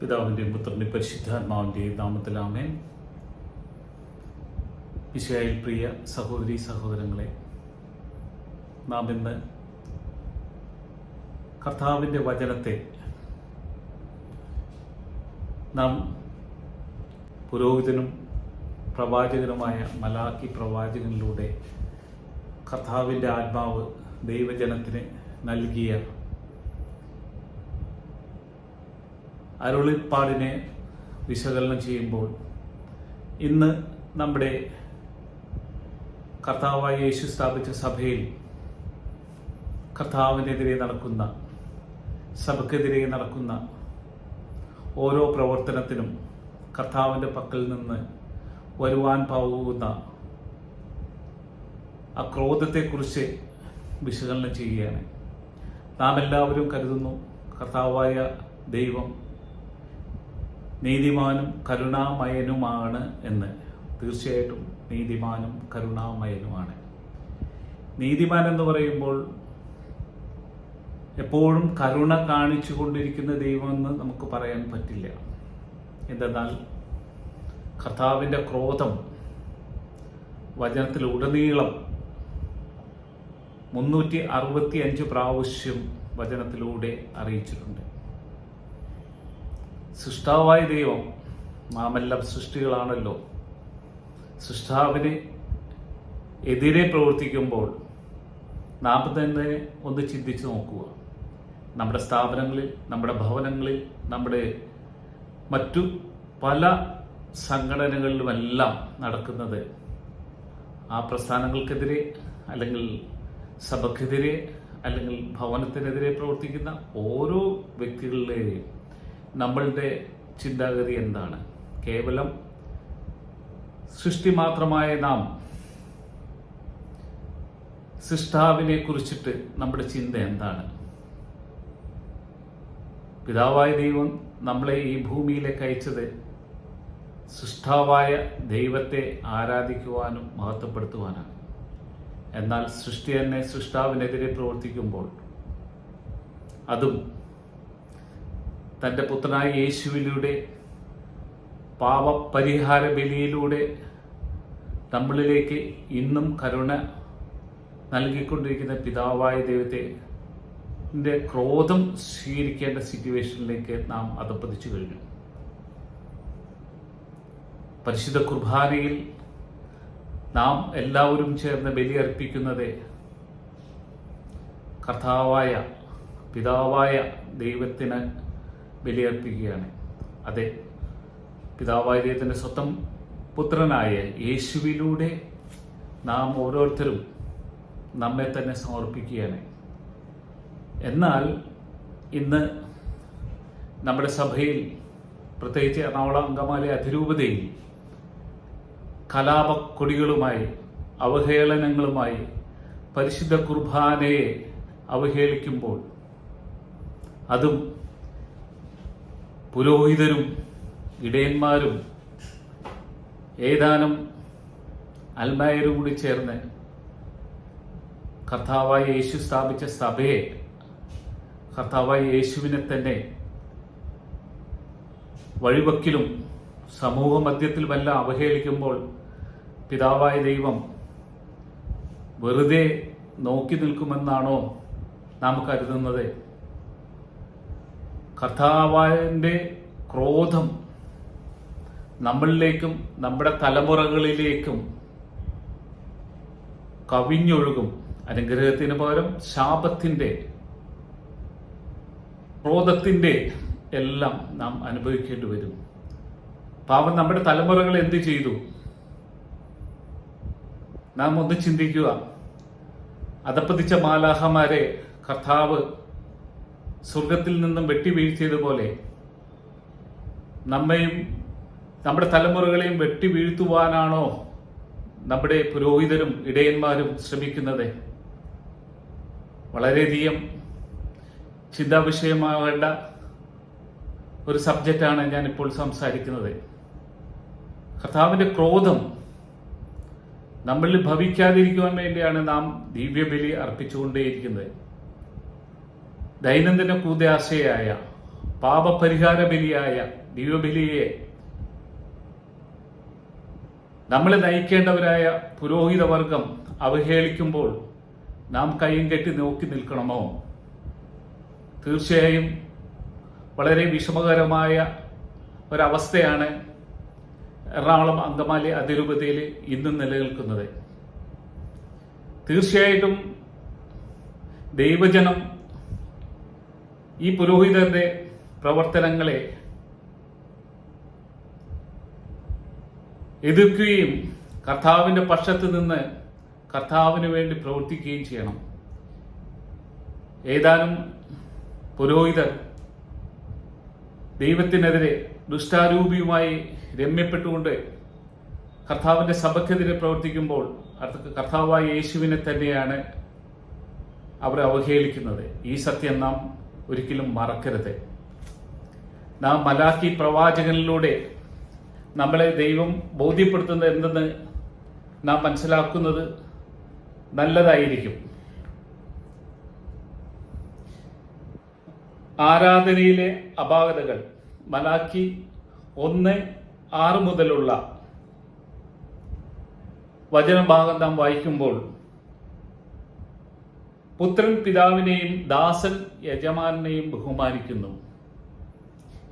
പിതാവിന്റെയും പുത്രന്റെയും പരിശുദ്ധാത്മാവിന്റെയും നാമത്തിലാമേൻ വിശയായിൽ പ്രിയ സഹോദരി സഹോദരങ്ങളെ നാം ഇന്ന് കർത്താവിന്റെ വചനത്തെ നാം പുരോഹിതനും പ്രവാചകനുമായ മലാക്കി പ്രവാചകനിലൂടെ കർത്താവിന്റെ ആത്മാവ് ദൈവജനത്തിന് നൽകിയ അരുളിപ്പാടിനെ വിശകലനം ചെയ്യുമ്പോൾ ഇന്ന് നമ്മുടെ കർത്താവായ യേശു സ്ഥാപിച്ച സഭയിൽ കർത്താവിനെതിരെ നടക്കുന്ന സഭക്കെതിരെ നടക്കുന്ന ഓരോ പ്രവർത്തനത്തിനും കർത്താവിന്റെ പക്കൽ നിന്ന് വരുവാൻ പോകുന്ന ആ ക്രോധത്തെക്കുറിച്ച് വിശകലനം ചെയ്യുകയാണ്. നാം എല്ലാവരും കരുതുന്നു കർത്താവായ ദൈവം നീതിമാനും കരുണാമയനുമാണ് എന്ന്. തീർച്ചയായിട്ടും നീതിമാനും കരുണാമയനുമാണ്. നീതിമാൻ എന്ന് പറയുമ്പോൾ എപ്പോഴും കരുണ കാണിച്ചു കൊണ്ടിരിക്കുന്ന ദൈവമെന്ന് നമുക്ക് പറയാൻ പറ്റില്ല. എന്തെന്നാൽ കർത്താവിന്റെ ക്രോധം വചനത്തിലുടനീളം മുന്നൂറ്റി അറുപത്തി അഞ്ച് പ്രാവശ്യം വചനത്തിലൂടെ അറിയിച്ചിട്ടുണ്ട്. സൃഷ്ടാവായ ദൈവം നാമെല്ലാം സൃഷ്ടികളാണല്ലോ. സൃഷ്ടാവിന് എതിരെ പ്രവർത്തിക്കുമ്പോൾ നാം തന്നെ ഒന്ന് ചിന്തിച്ചു നോക്കുക. നമ്മുടെ സ്ഥാപനങ്ങളിൽ നമ്മുടെ ഭവനങ്ങളിൽ നമ്മുടെ മറ്റു പല സംഘടനകളിലുമെല്ലാം നടക്കുന്നത് ആ പ്രസ്ഥാനങ്ങൾക്കെതിരെ അല്ലെങ്കിൽ സഭക്കെതിരെ അല്ലെങ്കിൽ ഭവനത്തിനെതിരെ പ്രവർത്തിക്കുന്ന ഓരോ വ്യക്തികളുടെയും നമ്മളുടെ ചിന്താഗതി എന്താണ്? കേവലം സൃഷ്ടി മാത്രമായ നാം സൃഷ്ടാവിനെ കുറിച്ചിട്ട് നമ്മുടെ ചിന്ത എന്താണ്? പിതാവായ ദൈവം നമ്മളെ ഈ ഭൂമിയിലേക്ക് അയച്ചത് സൃഷ്ടാവായ ദൈവത്തെ ആരാധിക്കുവാനും മഹത്വപ്പെടുത്തുവാനാണ്. എന്നാൽ സൃഷ്ടി തന്നെ സൃഷ്ടാവിനെതിരെ പ്രവർത്തിക്കുമ്പോൾ അതും തന്റെ പുത്രനായ യേശുവിലൂടെ പാപപരിഹാര ബലിയിലൂടെ നമ്മളിലേക്ക് ഇന്നും കരുണ നൽകിക്കൊണ്ടിരിക്കുന്ന പിതാവായ ദൈവത്തെ ന്റെ ക്രോധം സ്വീകരിക്കേണ്ട സിറ്റുവേഷനിലേക്ക് നാം അധപ്പതിച്ചു കഴിഞ്ഞു. പരിശുദ്ധ കുർബാനയിൽ നാം എല്ലാവരും ചേർന്ന് ബലിയർപ്പിക്കുന്നത് കർത്താവായ പിതാവായ ദൈവത്തിന് ബലിയർപ്പിക്കുകയാണ്. അതെ പിതാവായ ദൈവത്തിന്റെ സ്വന്തം പുത്രനായ യേശുവിലൂടെ നാം ഓരോരുത്തരും നമ്മെ തന്നെ സമർപ്പിക്കുകയാണ്. എന്നാൽ ഇന്ന് നമ്മുടെ സഭയിൽ പ്രത്യേകിച്ച് എറണാകുളം അങ്കമാലി അതിരൂപതയിൽ കലാപക്കൊടികളുമായി അവഹേളനങ്ങളുമായി പരിശുദ്ധ കുർബാനയെ അവഹേളിക്കുമ്പോൾ അതും പുരോഹിതരും ഇടയന്മാരും ഏതാനും അൽമായരും കൂടി ചേർന്ന് കർത്താവായ യേശു സ്ഥാപിച്ച സഭയെ കർത്താവായ യേശുവിനെ തന്നെ വഴിവക്കിലും സമൂഹ മധ്യത്തിലുമെല്ലാം അവഹേളിക്കുമ്പോൾ പിതാവായ ദൈവം വെറുതെ നോക്കി നിൽക്കുമെന്നാണോ നാം കരുതുന്നത്? കർത്താവിന്റെ ക്രോധം നമ്മളിലേക്കും നമ്മുടെ തലമുറകളിലേക്കും കവിഞ്ഞൊഴുകും. അനുഗ്രഹത്തിന് പകരം ശാപത്തിന്റെ ക്രോധത്തിന്റെ എല്ലാം നാം അനുഭവിക്കേണ്ടി വരും. പാവം നമ്മുടെ തലമുറകൾ എന്ത് ചെയ്തു? നാം ഒന്ന് ചിന്തിക്കുക. അതപ്പതിച്ച മാലാഹമാരെ കർത്താവ് സ്വർഗത്തിൽ നിന്നും വെട്ടി വെട്ടിവീഴ്ത്തിയതുപോലെ നമ്മയും നമ്മുടെ തലമുറകളെയും വെട്ടി വീഴ്ത്തുവാനാണോ നമ്മുടെ പുരോഹിതരും ഇടയന്മാരും ശ്രമിക്കുന്നത്? വളരെയധികം ചിന്താവിഷയമാവേണ്ട ഒരു സബ്ജക്റ്റാണ് ഞാനിപ്പോൾ സംസാരിക്കുന്നത്. കർത്താവിന്റെ ക്രോധം നമ്മളിൽ ഭവിക്കാതിരിക്കുവാൻ വേണ്ടിയാണ് നാം ദിവ്യബലി അർപ്പിച്ചുകൊണ്ടേയിരിക്കുന്നത്. ദൈനംദിന കൂതാശയായ പാപപരിഹാര ബലിയായ ദിവ്യബലിയെ നമ്മളെ നയിക്കേണ്ടവരായ പുരോഹിതവർഗം അവഹേളിക്കുമ്പോൾ നാം കൈയും കെട്ടി നോക്കി നിൽക്കണമോ? തീർച്ചയായും വളരെ വിഷമകരമായ ഒരവസ്ഥയാണ് എറണാകുളം അങ്കമാലി അതിരൂപതയിൽ ഇന്നും നിലനിൽക്കുന്നത്. തീർച്ചയായിട്ടും ദൈവജനം ഈ പുരോഹിതന്റെ പ്രവർത്തനങ്ങളെ എതിർക്കുകയും കർത്താവിന്റെ പക്ഷത്ത് നിന്ന് കർത്താവിന് വേണ്ടി പ്രവർത്തിക്കുകയും ചെയ്യണം. ഏതാനും പുരോഹിതർ ദൈവത്തിനെതിരെ ദുഷ്ടാരൂപിയുമായി രമ്യപ്പെട്ടുകൊണ്ട് കർത്താവിന്റെ സഭയ്ക്കെതിരെ പ്രവർത്തിക്കുമ്പോൾ അടുത്ത കർത്താവായ യേശുവിനെ തന്നെയാണ് അവർ അവഹേളിക്കുന്നത്. ഈ സത്യം നാം ഒരിക്കലും മറക്കരുത്. നാം മലാക്കി പ്രവാചകനിലൂടെ നമ്മളെ ദൈവം ബോധ്യപ്പെടുത്തുന്നത് എന്തെന്ന് നാം മനസ്സിലാക്കുന്നത് നല്ലതായിരിക്കും. ആരാധനയിലെ അപാകതകൾ മലാക്കി ഒന്ന് ആറ് മുതലുള്ള വചനഭാഗം നാം വായിക്കുമ്പോൾ പുത്രൻ പിതാവിനെയും ദാസൻ യജമാനെയും ബഹുമാനിക്കുന്നു.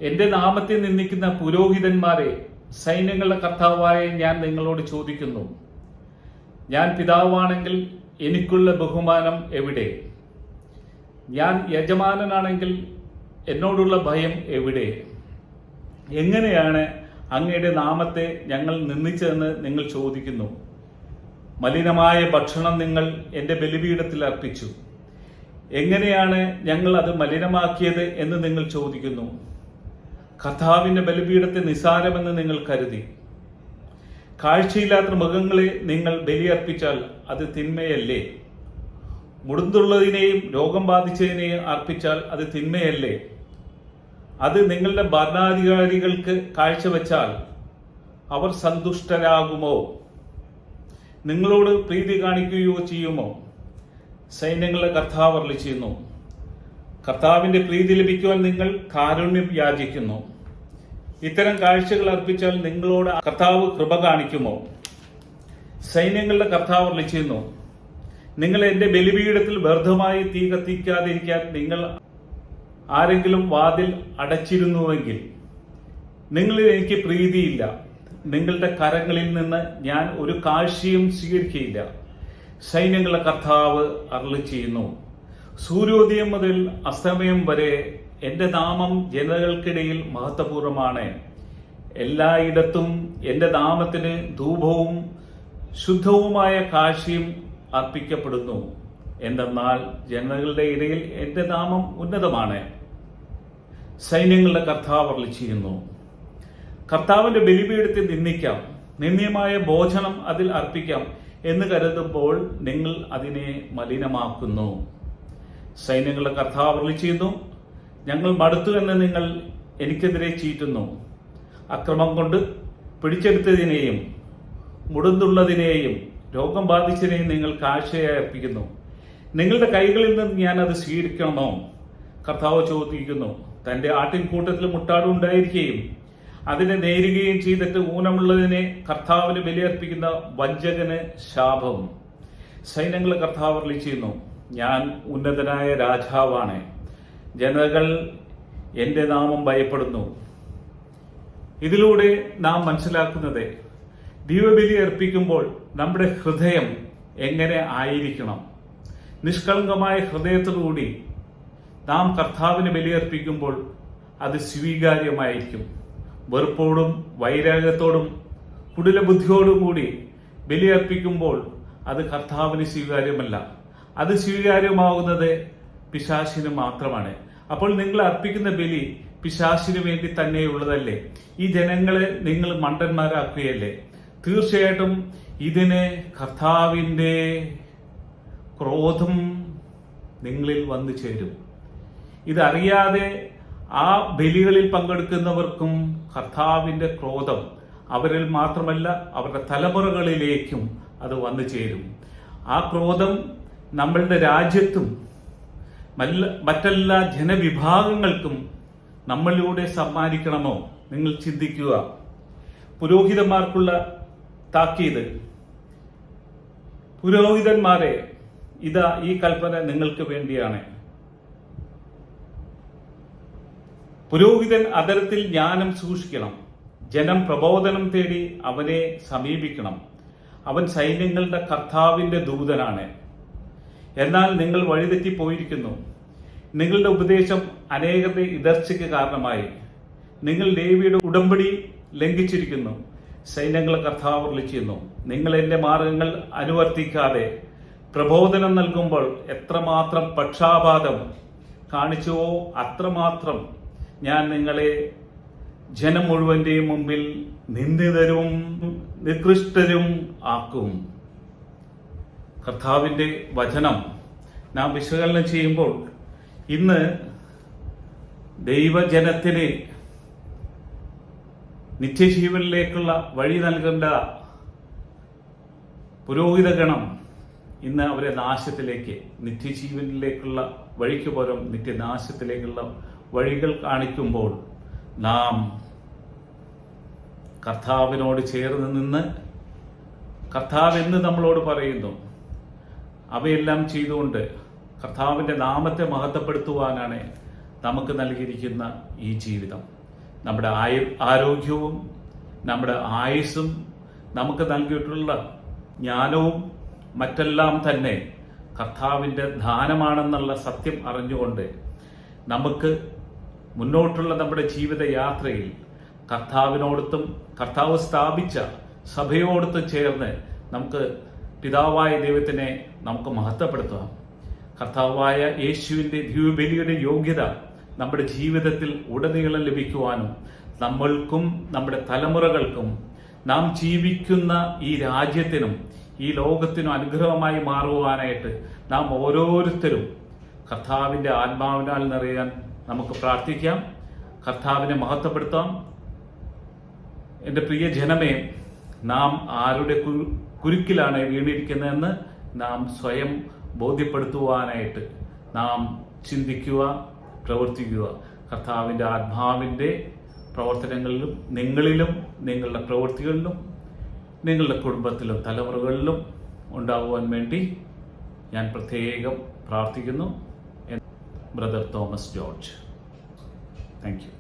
എന്റെ നാമത്തെ നിന്ദിക്കുന്ന പുരോഹിതന്മാരെ സൈന്യങ്ങളുടെ കർത്താവായ ഞാൻ നിങ്ങളോട് ചോദിക്കുന്നു. ഞാൻ പിതാവാണെങ്കിൽ എനിക്കുള്ള ബഹുമാനം എവിടെ? ഞാൻ യജമാനനാണെങ്കിൽ എന്നോടുള്ള ഭയം എവിടെ? എങ്ങനെയാണ് അങ്ങയുടെ നാമത്തെ ഞങ്ങൾ നിന്ദിച്ചതെന്ന് നിങ്ങൾ ചോദിക്കുന്നു? മലിനമായ ഭക്ഷണം നിങ്ങൾ എന്റെ ബലിപീഠത്തിൽ അർപ്പിച്ചു. എങ്ങനെയാണ് ഞങ്ങൾ അത് മലിനമാക്കിയത് എന്ന് നിങ്ങൾ ചോദിക്കുന്നു. കഥാവിന്റെ ബലിപീഠത്തെ നിസാരമെന്ന് നിങ്ങൾ കരുതി. കാഴ്ചയില്ലാത്ത മൃഗങ്ങളെ നിങ്ങൾ ബലിയർപ്പിച്ചാൽ അത് തിന്മയല്ലേ? മുടുന്തുള്ളതിനെയും രോഗം ബാധിച്ചതിനെയും അർപ്പിച്ചാൽ അത് തിന്മയല്ലേ? അത് നിങ്ങളുടെ ഭരണാധികാരികൾക്ക് കാഴ്ചവെച്ചാൽ അവർ സന്തുഷ്ടരാകുമോ? നിങ്ങളോട് പ്രീതി കാണിക്കുകയോ ചെയ്യുമോ? സൈന്യങ്ങളുടെ കർത്താവ് അരുളി ചെയ്യുന്നു കർത്താവിന്റെ പ്രീതി ലഭിക്കുവാൻ നിങ്ങൾ കാരുണ്യം യാചിക്കുന്നു. ഇത്തരം കാഴ്ചകൾ അർപ്പിച്ചാൽ നിങ്ങളോട് കർത്താവ് കൃപ കാണിക്കുമോ? സൈന്യങ്ങളുടെ കർത്താവ് അരുളി ചെയ്യുന്നു നിങ്ങൾ എന്റെ ബലിപീഠത്തിൽ വ്യർത്ഥമായി തീ കത്തിക്കാതിരിക്കാൻ നിങ്ങൾ ആരെങ്കിലും വാതിൽ അടച്ചിരുന്നുവെങ്കിൽ നിങ്ങളിൽ എനിക്ക് പ്രീതിയില്ല. നിങ്ങളുടെ കരങ്ങളിൽ നിന്ന് ഞാൻ ഒരു കാഴ്ചയും സ്വീകരിക്കുകയില്ല സൈന്യങ്ങളുടെ കർത്താവ് അരളി ചെയ്യുന്നു. സൂര്യോദയം മുതൽ അസ്തമയം വരെ എന്റെ നാമം ജനതകൾക്കിടയിൽ മഹത്വപൂർവമാണ്. എല്ലായിടത്തും എന്റെ നാമത്തിന് ധൂപവും ശുദ്ധവുമായ കാഴ്ചയും അർപ്പിക്കപ്പെടുന്നു. എന്തെന്നാൽ ജനതകളുടെ ഇടയിൽ എന്റെ നാമം ഉന്നതമാണ്. സൈന്യങ്ങളുടെ കർത്താവ് അരളി ചെയ്യുന്നു. കർത്താവിന്റെ ബലിപീഠത്തിൽ നിന്ദിക്കാം. നിന്ദ്യമായ ഭോജനം അതിൽ അർപ്പിക്കാം എന്ന് കരുതുമ്പോൾ നിങ്ങൾ അതിനെ മലിനമാക്കുന്നു. സൈന്യങ്ങളുടെ കർത്താവ് അരുളി ചെയ്യുന്നു ഞങ്ങൾ മടുത്തു എന്ന് നിങ്ങൾ എനിക്കെതിരെ ചീറ്റുന്നു. അക്രമം കൊണ്ട് പിടിച്ചെടുത്തതിനെയും മുടന്തുള്ളതിനെയും രോഗം ബാധിച്ചതിനെയും നിങ്ങൾ കാഴ്ചയായി അർപ്പിക്കുന്നു. നിങ്ങളുടെ കൈകളിൽ നിന്ന് ഞാൻ അത് സ്വീകരിക്കണമോ? കർത്താവ് ചോദിക്കുന്നു തന്റെ ആട്ടിൻകൂട്ടത്തിൽ മുട്ടാടുണ്ടായിരിക്കുകയും അതിനെ നേരുകയും ചെയ്തിട്ട് ഊനമുള്ളതിനെ കർത്താവിന് ബലിയർപ്പിക്കുന്ന വഞ്ചകന് ശാപം സൈന്യങ്ങൾ കർത്താവ് ചെയ്യുന്നു ഞാൻ ഉന്നതനായ രാജാവാണ്. ജനതകൾ എന്റെ നാമം ഭയപ്പെടുന്നു. ഇതിലൂടെ നാം മനസ്സിലാക്കുന്നത് ദീപബലി അർപ്പിക്കുമ്പോൾ നമ്മുടെ ഹൃദയം എങ്ങനെ ആയിരിക്കണം? നിഷ്കളങ്കമായ ഹൃദയത്തോടുകൂടി നാം കർത്താവിന് ബലിയർപ്പിക്കുമ്പോൾ അത് സ്വീകാര്യമായിരിക്കും. വെറുപ്പോടും വൈരാഗ്യത്തോടും കുടില ബുദ്ധിയോടും കൂടി ബലിയർപ്പിക്കുമ്പോൾ അത് കർത്താവിന് സ്വീകാര്യമല്ല. അത് സ്വീകാര്യമാകുന്നത് പിശാശിന് മാത്രമാണ്. അപ്പോൾ നിങ്ങൾ അർപ്പിക്കുന്ന ബലി പിശാശിന് വേണ്ടി തന്നെയുള്ളതല്ലേ? ഈ ജനങ്ങളെ നിങ്ങൾ മണ്ടന്മാരാക്കുകയല്ലേ? തീർച്ചയായിട്ടും ഇതിന് കർത്താവിന്റെ ക്രോധം നിങ്ങളിൽ വന്നു ചേരും. ഇതറിയാതെ ആ ബലികളിൽ പങ്കെടുക്കുന്നവർക്കും കർത്താവിന്റെ ക്രോധം അവരിൽ മാത്രമല്ല അവരുടെ തലമുറകളിലേക്കും അത് വന്നു ചേരും. ആ ക്രോധം നമ്മളുടെ രാജ്യത്തും മറ്റെല്ലാ ജനവിഭാഗങ്ങൾക്കും നമ്മളിലൂടെ സമ്മാനിക്കണമോ? നിങ്ങൾ ചിന്തിക്കുക. പുരോഹിതന്മാർക്കുള്ള താക്കീത്. പുരോഹിതന്മാരെ ഇതാ ഈ കൽപ്പന നിങ്ങൾക്ക് വേണ്ടിയാണ്. പുരോഹിതൻ അതരത്തിൽ ജ്ഞാനം സൂക്ഷിക്കണം. ജനം പ്രബോധനം തേടി അവനെ സമീപിക്കണം. അവൻ സൈന്യങ്ങളുടെ കർത്താവിന്റെ ദൂതനാണ്. എന്നാൽ നിങ്ങൾ വഴിതെറ്റി പോയിരിക്കുന്നു. നിങ്ങളുടെ ഉപദേശം അനേകത്തെ ഇടർച്ചയ്ക്ക് കാരണമായി. നിങ്ങൾ ലേവിയുടെ ഉടമ്പടി ലംഘിച്ചിരിക്കുന്നു. സൈന്യങ്ങളെ കർത്താവ് വിളിച്ചിരുന്നു. നിങ്ങൾ എന്റെ മാർഗങ്ങൾ അനുവർത്തിക്കാതെ പ്രബോധനം നൽകുമ്പോൾ എത്രമാത്രം പക്ഷാപാതം കാണിച്ചുവോ അത്രമാത്രം ഞാൻ നിങ്ങളെ ജനം മുഴുവന്റെയും മുമ്പിൽ നിന്ദിതരും നികൃഷ്ടരും ആക്കും. കർത്താവിന്റെ വചനം നാം വിശകലനം ചെയ്യുമ്പോൾ ഇന്ന് ദൈവജനത്തിന് നിത്യജീവനിലേക്കുള്ള വഴി നൽകേണ്ട പുരോഹിതഗണം ഇന്ന് അവരെ നാശത്തിലേക്ക് നിത്യജീവനിലേക്കുള്ള വഴിക്ക് പകരം നിത്യനാശത്തിലേക്കുള്ള വഴികൾ കാണിക്കുമ്പോൾ നാം കർത്താവിനോട് ചേർന്ന് നിന്ന് കർത്താവ് എന്ന് നമ്മളോട് പറയുന്നു. അവയെല്ലാം ചെയ്തുകൊണ്ട് കർത്താവിന്റെ നാമത്തെ മഹത്വപ്പെടുത്തുവാനാണ് നമുക്ക് നൽകിയിരിക്കുന്ന ഈ ജീവിതം. നമ്മുടെ ആയു ആരോഗ്യവും നമ്മുടെ ആയുസ്സും നമുക്ക് നൽകിയിട്ടുള്ള ജ്ഞാനവും മറ്റെല്ലാം തന്നെ കർത്താവിന്റെ ദാനമാണെന്നുള്ള സത്യം അറിഞ്ഞുകൊണ്ട് നമുക്ക് മുന്നോട്ടുള്ള നമ്മുടെ ജീവിത യാത്രയിൽ കർത്താവിനോടത്തും കർത്താവ് സ്ഥാപിച്ച സഭയോടത്തും ചേർന്ന് നമുക്ക് പിതാവായ ദൈവത്തിനെ നമുക്ക് മഹത്വപ്പെടുത്താം. കർത്താവായ യേശുവിന്റെ ദിവ്യബലിയുടെ യോഗ്യത നമ്മുടെ ജീവിതത്തിൽ ഉടനീളം ലഭിക്കുവാനും നമ്മൾക്കും നമ്മുടെ തലമുറകൾക്കും നാം ജീവിക്കുന്ന ഈ രാജ്യത്തിനും ഈ ലോകത്തിനും അനുഗ്രഹമായി മാറുവാനായിട്ട് നാം ഓരോരുത്തരും കർത്താവിന്റെ ആത്മാവിനാൽ നിറയാൻ നമുക്ക് പ്രാർത്ഥിക്കാം. കർത്താവിനെ മഹത്വപ്പെടുത്താം. എന്റെ പ്രിയ ജനമേ നാം ആരുടെ കുരുക്കിലാണ് വീണിരിക്കുന്നതെന്ന് നാം സ്വയം ബോധ്യപ്പെടുത്തുവാനായിട്ട് നാം ചിന്തിക്കുക പ്രവർത്തിക്കുക. കർത്താവിന്റെ ആത്മാവിന്റെ പ്രവർത്തനങ്ങളിലും നിങ്ങളിലും നിങ്ങളുടെ പ്രവൃത്തികളിലും നിങ്ങളുടെ കുടുംബത്തിലും തലമുറകളിലും ഉണ്ടാകുവാൻ വേണ്ടി ഞാൻ പ്രത്യേകം പ്രാർത്ഥിക്കുന്നു. brother Thomas George thank you